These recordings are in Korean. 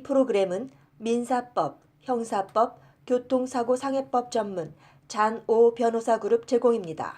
이 프로그램은 민사법, 형사법, 교통사고 상해법 전문 잔오 변호사 그룹 제공입니다.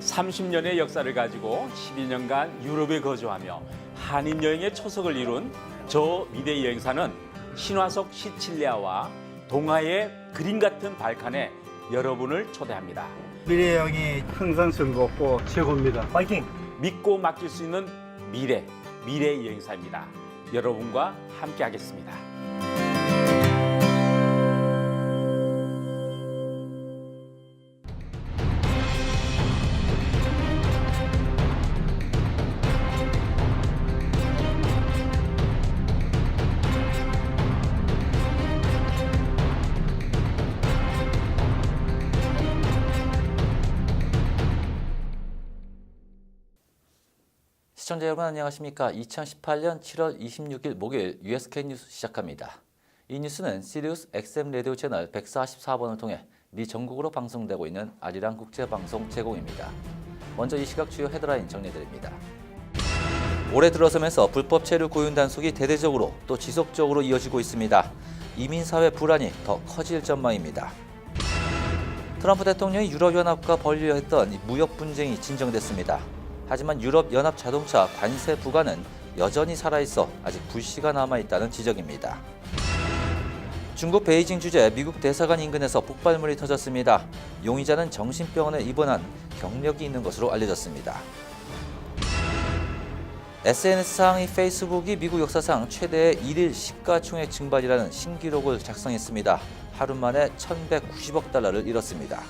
30년의 역사를 가지고 12년간 유럽에 거주하며 한인 여행의 초석을 이룬 저 미대 여행사는 신화속 시칠리아와 동화의 그림 같은 발칸에 여러분을 초대합니다. 미래 형이 항상 즐겁고 최고입니다. 파이팅! 믿고 맡길 수 있는 미래, 미래 여행사입니다. 여러분과 함께 하겠습니다. 시청자 여러분 안녕하십니까? 2018년 7월 26일 목요일 USK 뉴스 시작합니다. 이 뉴스는 시리우스 XM 라디오 채널 144번을 통해 미 전국으로 방송되고 있는 아리랑 국제 방송 제공입니다. 먼저 이 시각 주요 헤드라인 정리드립니다. 올해 들어서면서 불법 체류 고윤 단속이 대대적으로 또 지속적으로 이어지고 있습니다. 이민 사회 불안이 더 커질 전망입니다. 트럼프 대통령이 유럽연합과 벌이려 했던 이 무역 분쟁이 진정됐습니다. 하지만 유럽 연합 자동차 관세 부과는 여전히 살아있어 아직 불씨가 남아있다는 지적입니다. 중국 베이징 주재 미국 대사관 인근에서 폭발물이 터졌습니다. 용의자는 정신병원에 입원한 경력이 있는 것으로 알려졌습니다. SNS상 이 페이스북이 미국 역사상 최대의 일일 시가총액 증발이라는 신기록을 작성했습니다. 하루 만에 1190억 달러를 잃었습니다.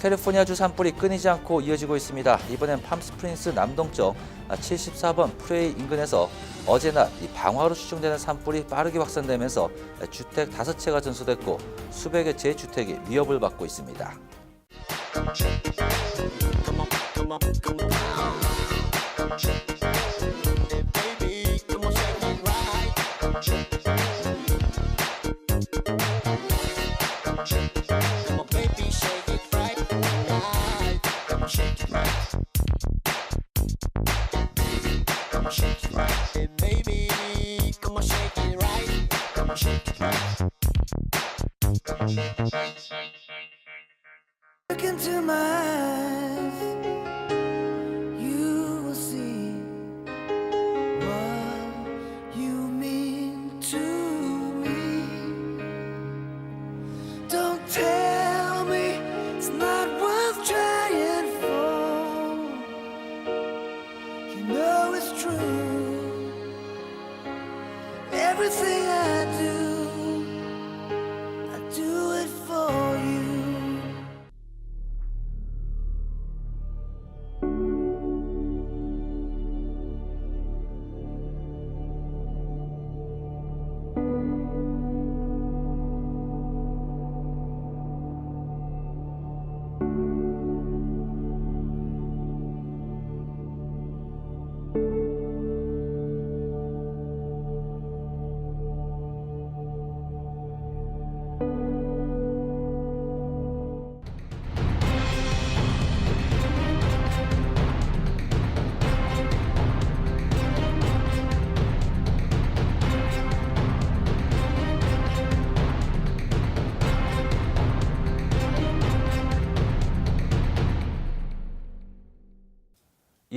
캘리포니아주 산불이 끊이지 않고 이어지고 있습니다. 이번엔 팜스프링스 남동쪽 74번 프레이 인근에서 어제 낮이 방화로 추정되는 산불이 빠르게 확산되면서 주택 5채가 전소됐고 수백의 재주택이 위협을 받고 있습니다.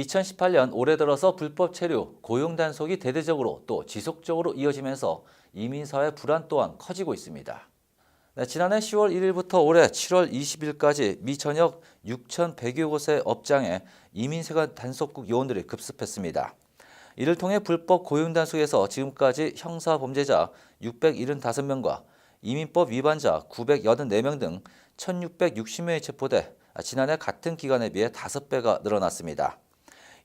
(2018년) 올해 들어서 불법 체류, 고용 단속이 대대적으로 또 지속적으로 이어지면서 이민사회 불안 또한 커지고 있습니다. 네, 지난해 10월 1일부터 올해 7월 20일까지 미 전역 6,100여 곳의 업장에 이민세관 단속국 요원들이 급습했습니다. 이를 통해 불법 고용 단속에서 지금까지 형사 범죄자 675명과 이민법 위반자 984명 등 1,660명이 체포돼 지난해 같은 기간에 비해 5배가 늘어났습니다.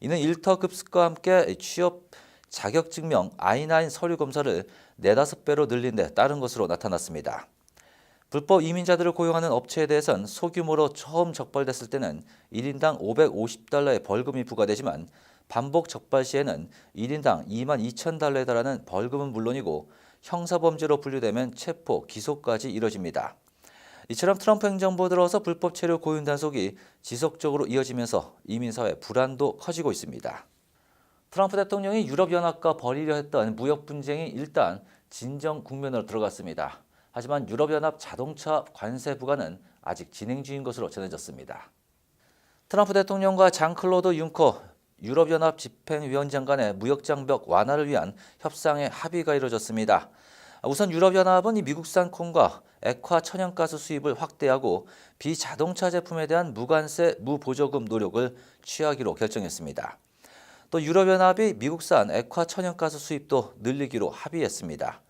이는 일터 급습과 함께 취업 자격증명 I9 서류 검사를 4, 5배로 늘린 데 따른 것으로 나타났습니다. 불법 이민자들을 고용하는 업체에 대해선 소규모로 처음 적발됐을 때는 1인당 550달러의 벌금이 부과되지만 반복 적발 시에는 1인당 2만 2천 달러에 달하는 벌금은 물론이고 형사범죄로 분류되면 체포, 기소까지 이뤄집니다. 이처럼 트럼프 행정부 들어서 불법 체류 고용 단속이 지속적으로 이어지면서 이민사회 불안도 커지고 있습니다. 트럼프 대통령이 유럽연합과 벌이려 했던 무역 분쟁이 일단 진정 국면으로 들어갔습니다. 하지만 유럽연합 자동차 관세 부과는 아직 진행 중인 것으로 전해졌습니다. 트럼프 대통령과 장클로드 융커 유럽연합 집행위원장 간의 무역장벽 완화를 위한 협상의 합의가 이루어졌습니다. 우선 유럽연합은 이 미국산 콩과 액화 천연가스 수입을 확대하고 비자동차 제품에 대한 무관세 무보조금 노력을 취하기로 결정했습니다. 또 유럽연합이 미국산 액화 천연가스 수입도 늘리기로 합의했습니다.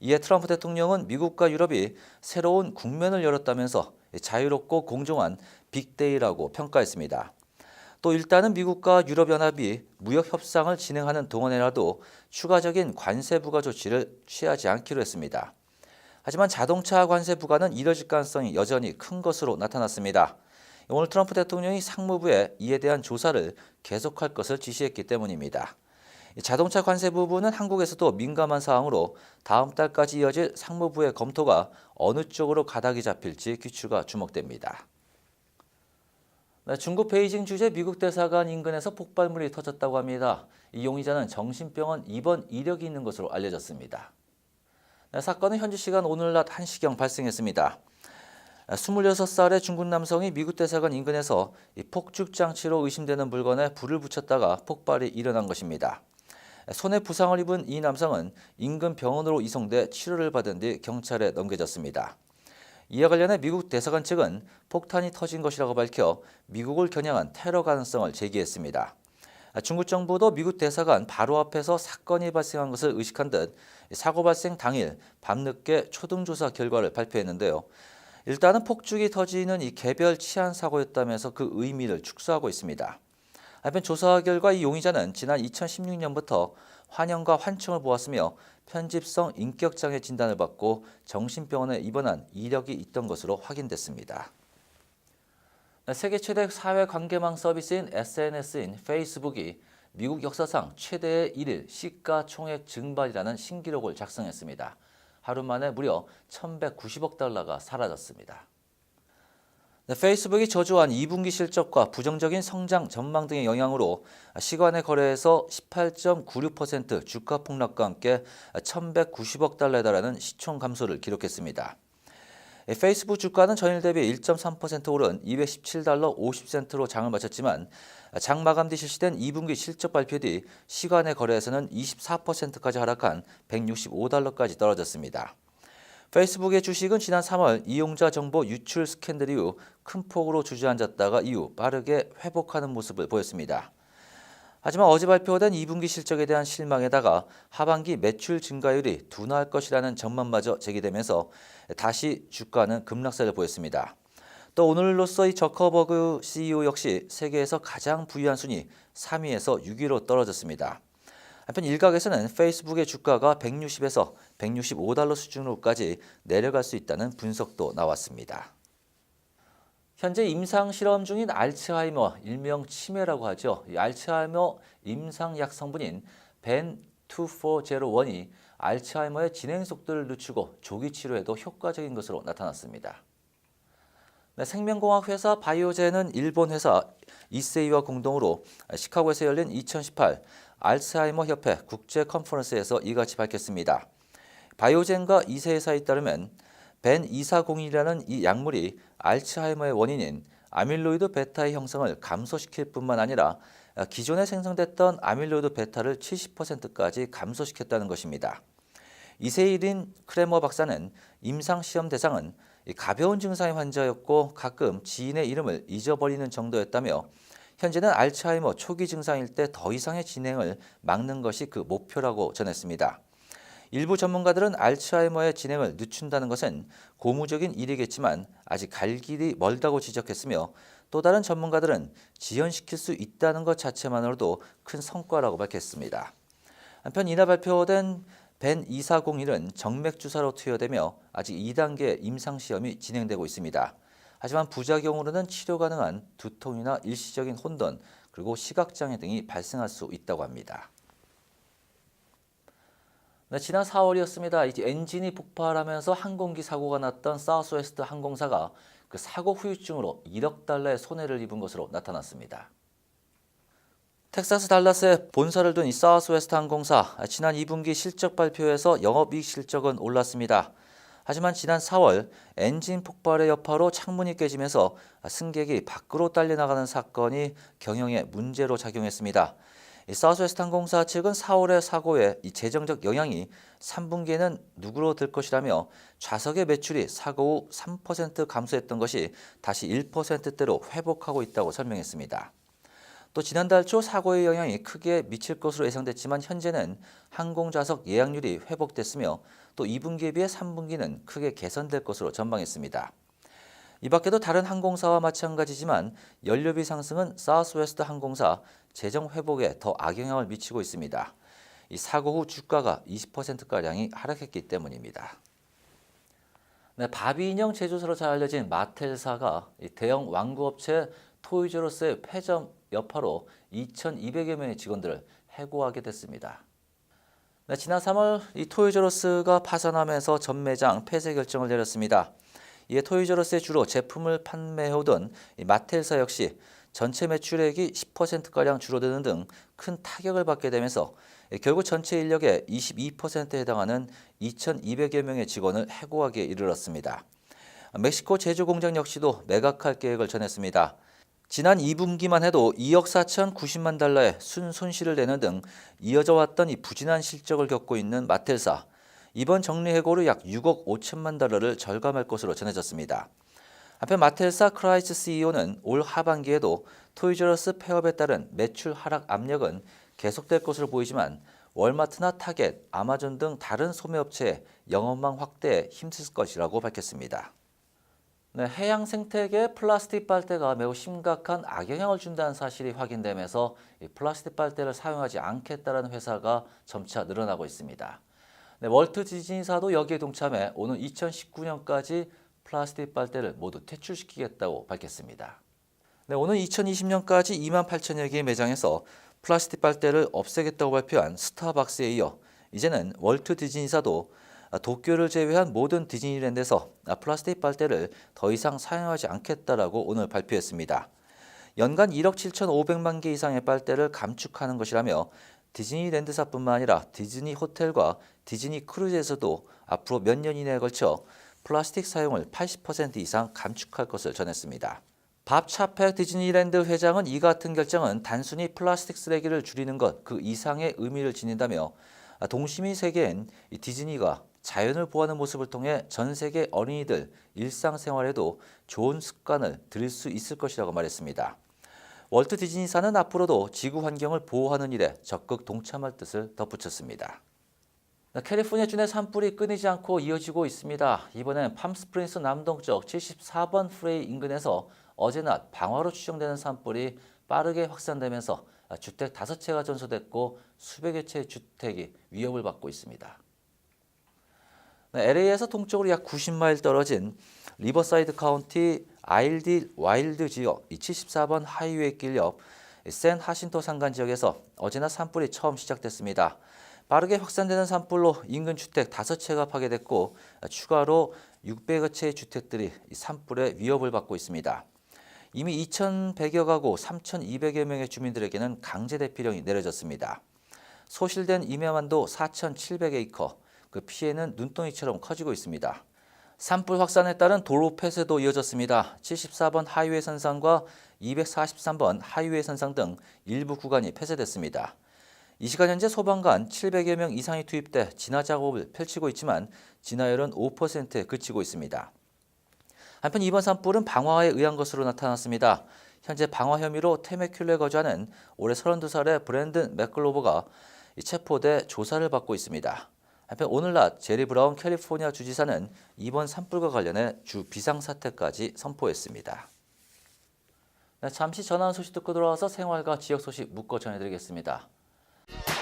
이에 트럼프 대통령은 미국과 유럽이 새로운 국면을 열었다면서 자유롭고 공정한 빅데이라고 평가했습니다. 또 일단은 미국과 유럽연합이 무역 협상을 진행하는 동안에라도 추가적인 관세 부과 조치를 취하지 않기로 했습니다. 하지만 자동차 관세 부과는 이뤄질 가능성이 여전히 큰 것으로 나타났습니다. 오늘 트럼프 대통령이 상무부에 이에 대한 조사를 계속할 것을 지시했기 때문입니다. 자동차 관세 부분은 한국에서도 민감한 사항으로 다음 달까지 이어질 상무부의 검토가 어느 쪽으로 가닥이 잡힐지 귀추가 주목됩니다. 네, 중국 베이징 주재 미국 대사관 인근에서 폭발물이 터졌다고 합니다. 이 용의자는 정신병원 입원 이력이 있는 것으로 알려졌습니다. 네, 사건은 현지 시간 오늘 낮 1시경 발생했습니다. 26살의 중국 남성이 미국 대사관 인근에서 이 폭죽 장치로 의심되는 물건에 불을 붙였다가 폭발이 일어난 것입니다. 손에 부상을 입은 이 남성은 인근 병원으로 이송돼 치료를 받은 뒤 경찰에 넘겨졌습니다. 이와 관련해 미국 대사관 측은 폭탄이 터진 것이라고 밝혀 미국을 겨냥한 테러 가능성을 제기했습니다. 중국 정부도 미국 대사관 바로 앞에서 사건이 발생한 것을 의식한 듯 사고 발생 당일 밤늦게 초등조사 결과를 발표했는데요. 일단은 폭죽이 터지는 이 개별 치안 사고였다면서 그 의미를 축소하고 있습니다. 한편 조사 결과 이 용의자는 지난 2016년부터 환영과 환청을 보았으며 편집성 인격장애 진단을 받고 정신병원에 입원한 이력이 있던 것으로 확인됐습니다. 세계 최대 사회 관계망 서비스인 SNS인 페이스북이 미국 역사상 최대의 1일 시가총액 증발이라는 신기록을 작성했습니다. 하루 만에 무려 1,190억 달러가 사라졌습니다. 네, 페이스북이 저조한 2분기 실적과 부정적인 성장 전망 등의 영향으로 시간의 거래에서 18.96% 주가 폭락과 함께 1,190억 달러에 달하는 시총 감소를 기록했습니다. 페이스북 주가는 전일 대비 1.3% 오른 217달러 50센트로 장을 마쳤지만 장 마감 뒤 실시된 2분기 실적 발표 뒤 시간의 거래에서는 24%까지 하락한 165달러까지 떨어졌습니다. 페이스북의 주식은 지난 3월 이용자 정보 유출 스캔들 이후 큰 폭으로 주저앉았다가 이후 빠르게 회복하는 모습을 보였습니다. 하지만 어제 발표된 2분기 실적에 대한 실망에다가 하반기 매출 증가율이 둔화할 것이라는 전망마저 제기되면서 다시 주가는 급락세를 보였습니다. 또 오늘로써 이 저커버그 CEO 역시 세계에서 가장 부유한 순위 3위에서 6위로 떨어졌습니다. 한편 일각에서는 페이스북의 주가가 160에서 165달러 수준으로까지 내려갈 수 있다는 분석도 나왔습니다. 현재 임상 실험 중인 알츠하이머, 일명 치매라고 하죠. 이 알츠하이머 임상 약 성분인 벤2401이 알츠하이머의 진행 속도를 늦추고 조기 치료에도 효과적인 것으로 나타났습니다. 네, 생명공학 회사 바이오젠은 일본 회사 이세이와 공동으로 시카고에서 열린 2018 알츠하이머 협회 국제 컨퍼런스에서 이같이 밝혔습니다. 바이오젠과 이세 회사에 따르면 벤 2401이라는 이 약물이 알츠하이머의 원인인 아밀로이드 베타의 형성을 감소시킬 뿐만 아니라 기존에 생성됐던 아밀로이드 베타를 70%까지 감소시켰다는 것입니다. 이세일인 크레머 박사는 임상 시험 대상은 가벼운 증상의 환자였고 가끔 지인의 이름을 잊어버리는 정도였다며 현재는 알츠하이머 초기 증상일 때 더 이상의 진행을 막는 것이 그 목표라고 전했습니다. 일부 전문가들은 알츠하이머의 진행을 늦춘다는 것은 고무적인 일이겠지만 아직 갈 길이 멀다고 지적했으며 또 다른 전문가들은 지연시킬 수 있다는 것 자체만으로도 큰 성과라고 밝혔습니다. 한편 이날 발표된 벤 2401은 정맥 주사로 투여되며 아직 2단계 임상 시험이 진행되고 있습니다. 하지만 부작용으로는 치료 가능한 두통이나 일시적인 혼돈 그리고 시각장애 등이 발생할 수 있다고 합니다. 네, 지난 4월이었습니다. 이제 엔진이 폭발하면서 항공기 사고가 났던 사우스웨스트 항공사가 그 사고 후유증으로 1억 달러의 손해를 입은 것으로 나타났습니다. 텍사스 달라스에 본사를 둔 이 사우스웨스트 항공사 지난 2분기 실적 발표에서 영업이익 실적은 올랐습니다. 하지만 지난 4월 엔진 폭발의 여파로 창문이 깨지면서 승객이 밖으로 딸려 나가는 사건이 경영에 문제로 작용했습니다. 이 사우스웨스트 항공사 측은 4월의 사고에 이 재정적 영향이 3분기에는 누구로 들 것이라며 좌석의 매출이 사고 후 3% 감소했던 것이 다시 1%대로 회복하고 있다고 설명했습니다. 또 지난달 초 사고의 영향이 크게 미칠 것으로 예상됐지만 현재는 항공 좌석 예약률이 회복됐으며 또 2분기에 비해 3분기는 크게 개선될 것으로 전망했습니다. 이 밖에도 다른 항공사와 마찬가지지만 연료비 상승은 사우스웨스트 항공사 재정 회복에 더 악영향을 미치고 있습니다. 이 사고 후 주가가 20%가량이 하락했기 때문입니다. 네, 바비 인형 제조사로 잘 알려진 마텔사가 이 대형 완구업체 토이저로스의 폐점 여파로 2,200여 명의 직원들을 해고하게 됐습니다. 네, 지난 3월 이 토이저로스가 파산하면서 전 매장 폐쇄 결정을 내렸습니다. 이에 토이저로스의 주로 제품을 판매해오던 이 마텔사 역시 전체 매출액이 10%가량 줄어드는 등 큰 타격을 받게 되면서 결국 전체 인력의 22%에 해당하는 2,200여 명의 직원을 해고하기에 이르렀습니다. 멕시코 제조 공장 역시도 매각할 계획을 전했습니다. 지난 2분기만 해도 2억 4,090만 달러의 순 손실을 내는 등 이어져 왔던 이 부진한 실적을 겪고 있는 마텔사. 이번 정리 해고로 약 6억 5천만 달러를 절감할 것으로 전해졌습니다. 한편 마텔사 크라이스 CEO는 올 하반기에도 토이저러스 폐업에 따른 매출 하락 압력은 계속될 것으로 보이지만 월마트나 타겟, 아마존 등 다른 소매업체의 영업망 확대에 힘쓸 것이라고 밝혔습니다. 네, 해양 생태계에 플라스틱 빨대가 매우 심각한 악영향을 준다는 사실이 확인되면서 플라스틱 빨대를 사용하지 않겠다는 회사가 점차 늘어나고 있습니다. 네, 월트 디즈니사도 여기에 동참해 오는 2019년까지 플라스틱 빨대를 모두 퇴출시키겠다고 밝혔습니다. 네, 오는 2020년까지 2만 8천여 개의 매장에서 플라스틱 빨대를 없애겠다고 발표한 스타벅스에 이어 이제는 월트 디즈니사도 도쿄를 제외한 모든 디즈니랜드에서 플라스틱 빨대를 더 이상 사용하지 않겠다라고 오늘 발표했습니다. 연간 1억 7,500만 개 이상의 빨대를 감축하는 것이라며 디즈니랜드사뿐만 아니라 디즈니 호텔과 디즈니 크루즈에서도 앞으로 몇 년 이내에 걸쳐 플라스틱 사용을 80% 이상 감축할 것을 전했습니다. 밥 차펙 디즈니랜드 회장은 이 같은 결정은 단순히 플라스틱 쓰레기를 줄이는 것 그 이상의 의미를 지닌다며 동시민 세계엔 디즈니가 자연을 보호하는 모습을 통해 전 세계 어린이들 일상생활에도 좋은 습관을 들일 수 있을 것이라고 말했습니다. 월트 디즈니사는 앞으로도 지구 환경을 보호하는 일에 적극 동참할 뜻을 덧붙였습니다. 캘리포니아 준의 산불이 끊이지 않고 이어지고 있습니다. 이번엔 팜스프링스 남동쪽 74번 프레이 인근에서 어제 낮 방화로 추정되는 산불이 빠르게 확산되면서 주택 5채가 전소됐고 수백여 채의 주택이 위협을 받고 있습니다. LA에서 동쪽으로 약 90마일 떨어진 리버사이드 카운티 아일디 와일드 지역 74번 하이웨이 길 옆 샌 하신토 산간 지역에서 어제나 산불이 처음 시작됐습니다. 빠르게 확산되는 산불로 인근 주택 5채가 파괴됐고 추가로 600여 채의 주택들이 산불의 위협을 받고 있습니다. 이미 2,100여 가구 3,200여 명의 주민들에게는 강제 대피령이 내려졌습니다. 소실된 임야만도 4,700에이커, 그 피해는 눈덩이처럼 커지고 있습니다. 산불 확산에 따른 도로 폐쇄도 이어졌습니다. 74번 하이웨이 선상과 243번 하이웨이 선상 등 일부 구간이 폐쇄됐습니다. 이 시간 현재 소방관 700여 명 이상이 투입돼 진화 작업을 펼치고 있지만 진화율은 5%에 그치고 있습니다. 한편 이번 산불은 방화에 의한 것으로 나타났습니다. 현재 방화 혐의로 테메큘레 거주하는 올해 32살의 브랜든 맥글로버가 체포돼 조사를 받고 있습니다. 한편 오늘 낮 제리 브라운 캘리포니아 주지사는 이번 산불과 관련해 주 비상사태까지 선포했습니다. 네, 잠시 전하는 소식 듣고 돌아와서 생활과 지역 소식 묶어 전해드리겠습니다.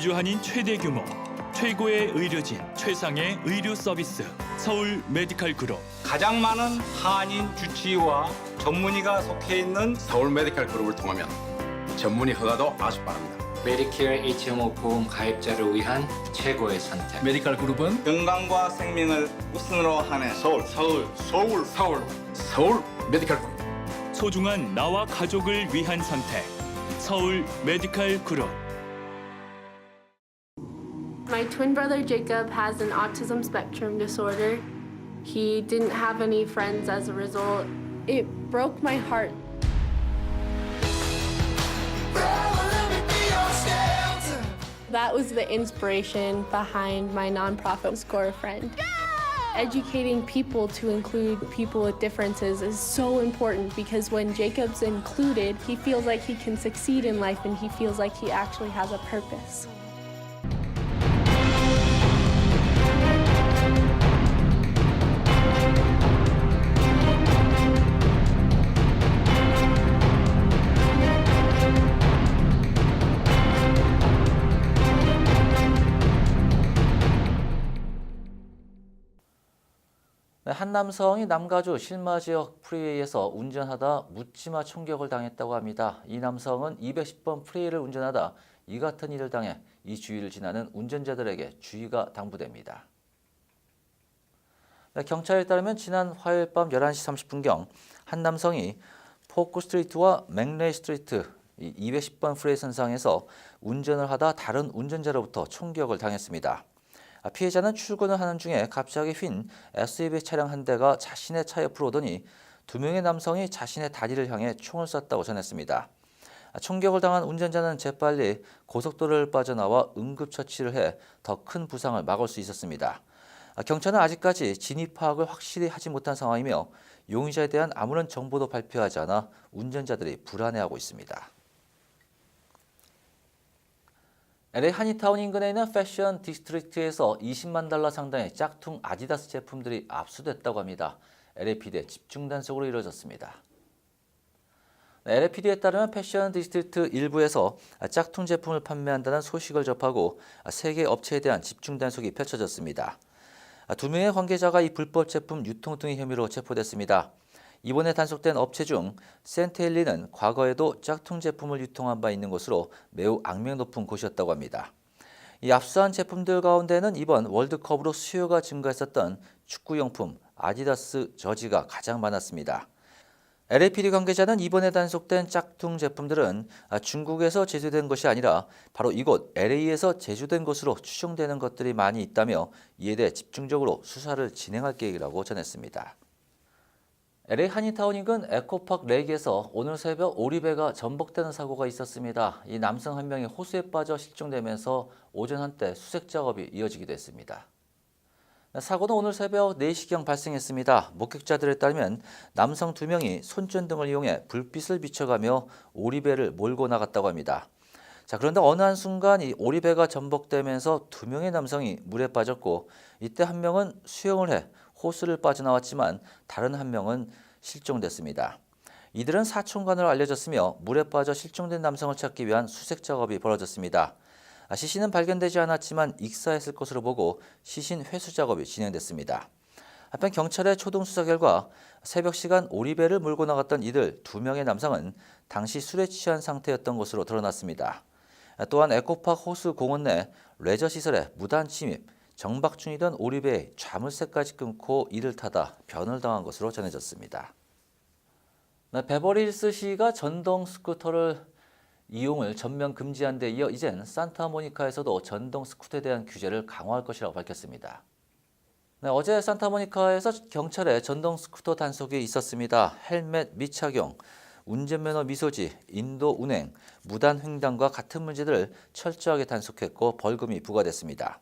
미주 한인 최대 규모, 최고의 의료진, 최상의 의료 서비스, 서울 메디칼 그룹. 가장 많은 한인 주치의와 전문의가 속해 있는 서울 메디칼 그룹을 통하면 전문의 허가도 아주 빠릅니다. 메디케어 HMO 보험 가입자를 위한 최고의 선택. 메디칼 그룹은 건강과 생명을 우선으로 하는 서울, 서울, 서울, 서울 서울 메디칼 그룹. 소중한 나와 가족을 위한 선택. 서울 메디칼 그룹. My twin brother Jacob has an autism spectrum disorder. He didn't have any friends as a result. It broke my heart. That was the inspiration behind my nonprofit Score a Friend. Educating people to include people with differences is so important because when Jacob's included, he feels like he can succeed in life and he feels like he actually has a purpose. 한 남성이 남가주 실마 지역 프리웨이에서 운전하다 묻지마 총격을 당했다고 합니다. 이 남성은 210번 프리웨이를 운전하다 이 같은 일을 당해 이 주위를 지나는 운전자들에게 주의가 당부됩니다. 네, 경찰에 따르면 지난 화요일 밤 11시 30분경 한 남성이 포크 스트리트와 맥레이 스트리트 210번 프레이 선상에서 운전을 하다 다른 운전자로부터 총격을 당했습니다. 아, 피해자는 출근을 하는 중에 갑자기 휜 SUV 차량 한 대가 자신의 차 옆으로 오더니 두 명의 남성이 자신의 다리를 향해 총을 쐈다고 전했습니다. 아, 총격을 당한 운전자는 재빨리 고속도로를 빠져나와 응급처치를 해 더 큰 부상을 막을 수 있었습니다. 아, 경찰은 아직까지 진위 파악을 확실히 하지 못한 상황이며 용의자에 대한 아무런 정보도 발표하지 않아 운전자들이 불안해하고 있습니다. LA 한인타운 인근에 있는 패션 디스트릭트에서 20만 달러 상당의 짝퉁 아디다스 제품들이 압수됐다고 합니다. LAPD의 집중 단속으로 이루어졌습니다. LAPD에 따르면 패션 디스트릭트 일부에서 짝퉁 제품을 판매한다는 소식을 접하고 세 개 업체에 대한 집중 단속이 펼쳐졌습니다. 두 명의 관계자가 이 불법 제품 유통 등의 혐의로 체포됐습니다. 이번에 단속된 업체 중 센테일리는 과거에도 짝퉁 제품을 유통한 바 있는 것으로 매우 악명 높은 곳이었다고 합니다. 이 압수한 제품들 가운데는 이번 월드컵으로 수요가 증가했었던 축구용품 아디다스 저지가 가장 많았습니다. LAPD 관계자는 이번에 단속된 짝퉁 제품들은 중국에서 제조된 것이 아니라 바로 이곳 LA에서 제조된 것으로 추정되는 것들이 많이 있다며 이에 대해 집중적으로 수사를 진행할 계획이라고 전했습니다. LA 한인타운 인근 에코파크 레이크에서 오늘 새벽 오리배가 전복되는 사고가 있었습니다. 이 남성 한 명이 호수에 빠져 실종되면서 오전 한때 수색 작업이 이어지기도 했습니다. 사고는 오늘 새벽 4시경 발생했습니다. 목격자들에 따르면 남성 두 명이 손전등을 이용해 불빛을 비춰가며 오리배를 몰고 나갔다고 합니다. 자, 그런데 어느 한순간 이 오리배가 전복되면서 두 명의 남성이 물에 빠졌고 이때 한 명은 수영을 해 호수를 빠져나왔지만 다른 한 명은 실종됐습니다. 이들은 사촌간으로 알려졌으며 물에 빠져 실종된 남성을 찾기 위한 수색 작업이 벌어졌습니다. 아, 시신은 발견되지 않았지만 익사했을 것으로 보고 시신 회수 작업이 진행됐습니다. 한편 경찰의 초동 수사 결과 새벽 시간 오리배를 몰고 나갔던 이들 두 명의 남성은 당시 술에 취한 상태였던 것으로 드러났습니다. 아, 또한 에코파크 호수 공원 내 레저 시설에 무단 침입, 정박 중이던 오리배의 자물쇠까지 끊고 이를 타다 변을 당한 것으로 전해졌습니다. 네, 베버리 힐스시가 전동 스쿠터를 이용을 전면 금지한 데 이어 이젠 산타모니카에서도 전동 스쿠터에 대한 규제를 강화할 것이라고 밝혔습니다. 네, 어제 산타모니카에서 경찰의 전동 스쿠터 단속이 있었습니다. 헬멧 미착용, 운전면허 미소지, 인도 운행, 무단 횡단과 같은 문제들을 철저하게 단속했고 벌금이 부과됐습니다.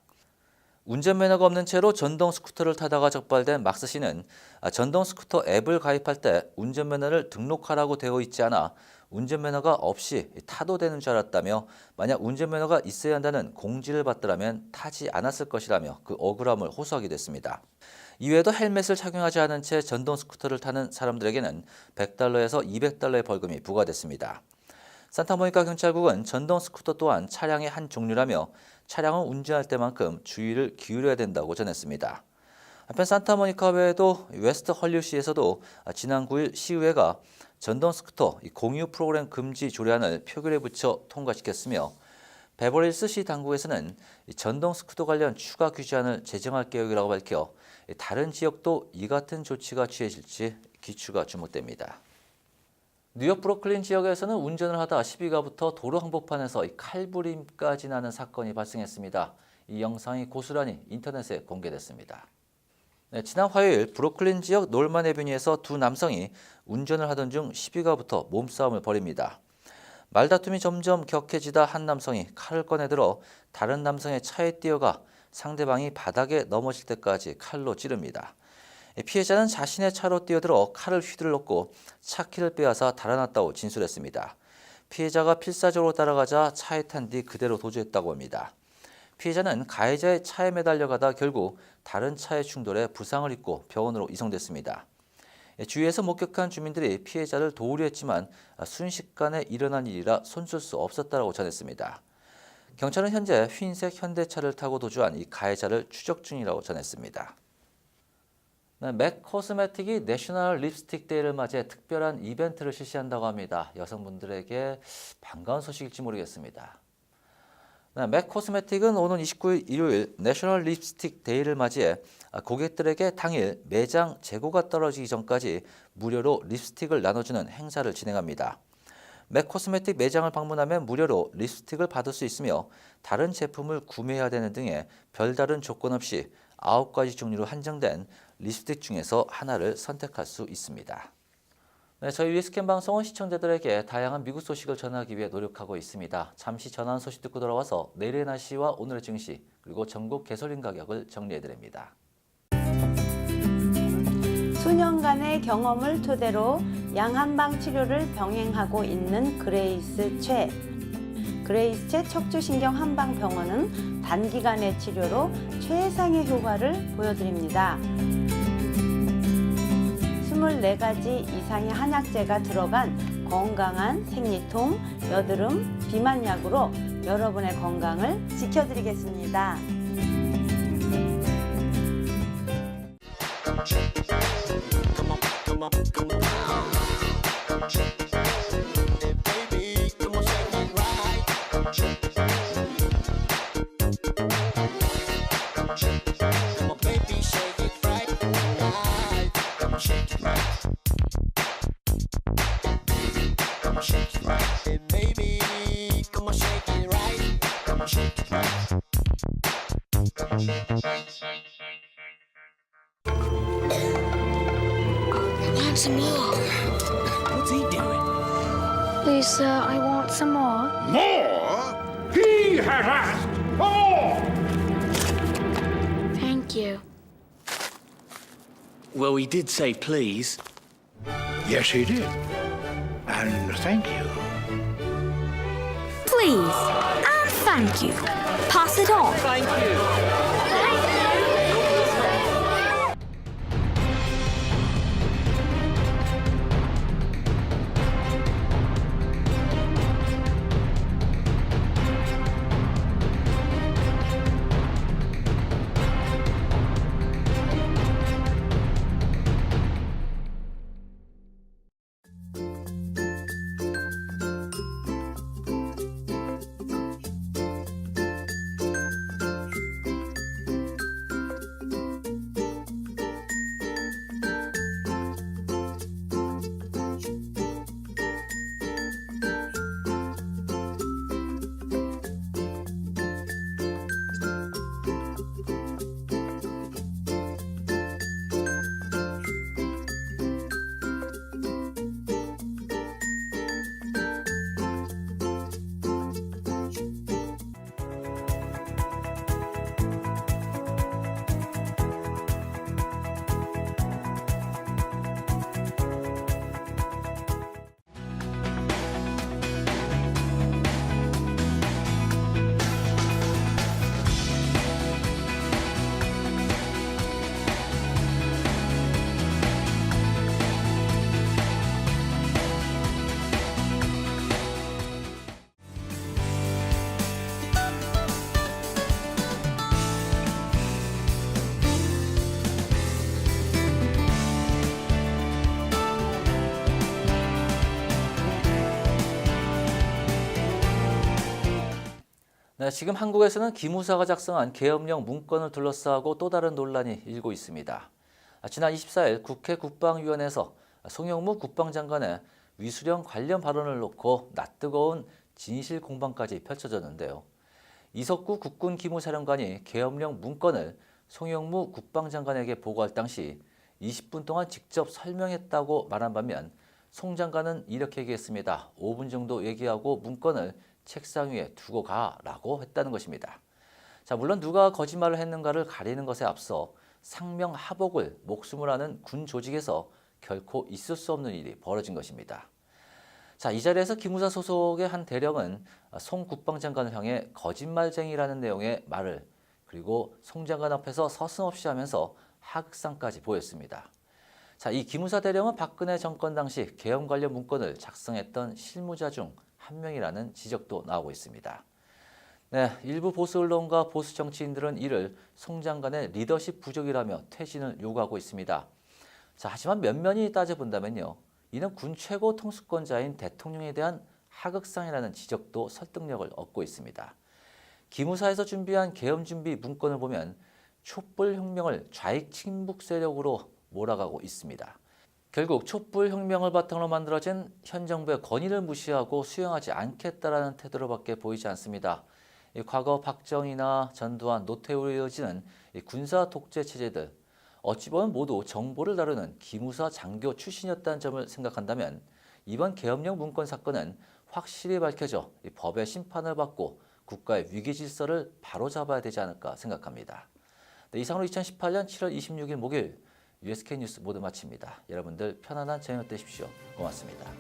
운전면허가 없는 채로 전동 스쿠터를 타다가 적발된 막스 씨는 전동 스쿠터 앱을 가입할 때 운전면허를 등록하라고 되어 있지 않아 운전면허가 없이 타도 되는 줄 알았다며 만약 운전면허가 있어야 한다는 공지를 받더라면 타지 않았을 것이라며 그 억울함을 호소하게 됐습니다. 이외에도 헬멧을 착용하지 않은 채 전동 스쿠터를 타는 사람들에게는 100달러에서 200달러의 벌금이 부과됐습니다. 산타모니카 경찰국은 전동 스쿠터 또한 차량의 한 종류라며 차량을 운전할 때만큼 주의를 기울여야 된다고 전했습니다. 한편 산타모니카 외에도 웨스트 헐리우드시에서도 지난 9일 시의회가 전동 스쿠터 공유 프로그램 금지 조례안을 표결에 붙여 통과시켰으며 베버릴스시 당국에서는 전동 스쿠터 관련 추가 규제안을 제정할 계획이라고 밝혀 다른 지역도 이 같은 조치가 취해질지 기추가 주목됩니다. 뉴욕 브루클린 지역에서는 운전을 하다 시비가부터 도로 한복판에서 칼부림까지 나는 사건이 발생했습니다. 이 영상이 고스란히 인터넷에 공개됐습니다. 네, 지난 화요일 브루클린 지역 놀만 에비뉴에서 두 남성이 운전을 하던 중 시비가부터 몸싸움을 벌입니다. 말다툼이 점점 격해지다 한 남성이 칼을 꺼내들어 다른 남성의 차에 뛰어가 상대방이 바닥에 넘어질 때까지 칼로 찌릅니다. 피해자는 자신의 차로 뛰어들어 칼을 휘둘렀고 차 키를 빼앗아 달아났다고 진술했습니다. 피해자가 필사적으로 따라가자 차에 탄 뒤 그대로 도주했다고 합니다. 피해자는 가해자의 차에 매달려가다 결국 다른 차의 충돌에 부상을 입고 병원으로 이송됐습니다. 주위에서 목격한 주민들이 피해자를 도우려 했지만 순식간에 일어난 일이라 손쓸 수 없었다고 전했습니다. 경찰은 현재 흰색 현대차를 타고 도주한 이 가해자를 추적 중이라고 전했습니다. 네, 맥 코스메틱이 내셔널 립스틱 데이를 맞이해 특별한 이벤트를 실시한다고 합니다. 여성분들에게 반가운 소식일지 모르겠습니다. 네, 맥 코스메틱은 오는 29일 일요일 내셔널 립스틱 데이를 맞이해 고객들에게 당일 매장 재고가 떨어지기 전까지 무료로 립스틱을 나눠주는 행사를 진행합니다. 맥 코스메틱 매장을 방문하면 무료로 립스틱을 받을 수 있으며 다른 제품을 구매해야 되는 등의 별다른 조건 없이 9가지 종류로 한정된 립스틱 중에서 하나를 선택할 수 있습니다. 네, 저희 위스캔 방송은 시청자들에게 다양한 미국 소식을 전하기 위해 노력하고 있습니다. 잠시 전한 소식 듣고 돌아와서 내일의 날씨와 오늘의 증시 그리고 전국 개솔린 가격을 정리해드립니다. 수년간의 경험을 토대로 양한방 치료를 병행하고 있는 그레이스 최. 그레이스 최 척추신경 한방병원은 단기간의 치료로 최상의 효과를 보여드립니다. 24가지 이상의 한약재가 들어간 건강한 생리통, 여드름, 비만약으로 여러분의 건강을 지켜드리겠습니다. Please, sir, I want some more. More? He has asked for more! Thank you. Well, he did say please. Yes, he did. And thank you. Please and thank you. Pass it on. Thank you. 지금 한국에서는 기무사가 작성한 계엄령 문건을 둘러싸고 또 다른 논란이 일고 있습니다. 아, 지난 24일 국회 국방위원회에서 송영무 국방장관의 위수령 관련 발언을 놓고 낯뜨거운 진실 공방까지 펼쳐졌는데요. 이석구 국군 기무사령관이 계엄령 문건을 송영무 국방장관에게 보고할 당시 20분 동안 직접 설명했다고 말한 반면 송 장관은 이렇게 얘기했습니다. 5분 정도 얘기하고 문건을 책상 위에 두고 가라고 했다는 것입니다. 자, 물론 누가 거짓말을 했는가를 가리는 것에 앞서 상명하복을 목숨을 하는 군 조직에서 결코 있을 수 없는 일이 벌어진 것입니다. 자, 이 자리에서 기무사 소속의 한 대령은 송 국방장관을 향해 거짓말쟁이라는 내용의 말을 그리고 송 장관 앞에서 서슴없이 하면서 하극상까지 보였습니다. 자, 이 기무사 대령은 박근혜 정권 당시 계엄 관련 문건을 작성했던 실무자 중 한 명이라는 지적도 나오고 있습니다. 네, 일부 보수 언론과 보수 정치인들은 이를 송 장관의 리더십 부족이라며 퇴진을 요구하고 있습니다. 자, 하지만 면면이 따져본다면요. 이는 군 최고 통수권자인 대통령에 대한 하극상이라는 지적도 설득력을 얻고 있습니다. 기무사에서 준비한 계엄 준비 문건을 보면 촛불 혁명을 좌익 친북 세력으로 몰아가고 있습니다. 결국 촛불 혁명을 바탕으로 만들어진 현 정부의 권위를 무시하고 수용하지 않겠다라는 태도로밖에 보이지 않습니다. 이 과거 박정희나 전두환, 노태우로 이어지는 이 군사 독재 체제들 어찌 보면 모두 정보를 다루는 기무사 장교 출신이었다는 점을 생각한다면 이번 계엄령 문건 사건은 확실히 밝혀져 이 법의 심판을 받고 국가의 위기 질서를 바로잡아야 되지 않을까 생각합니다. 네, 이상으로 2018년 7월 26일 목요일 USK 뉴스 모두 마칩니다. 여러분들 편안한 저녁 되십시오. 고맙습니다.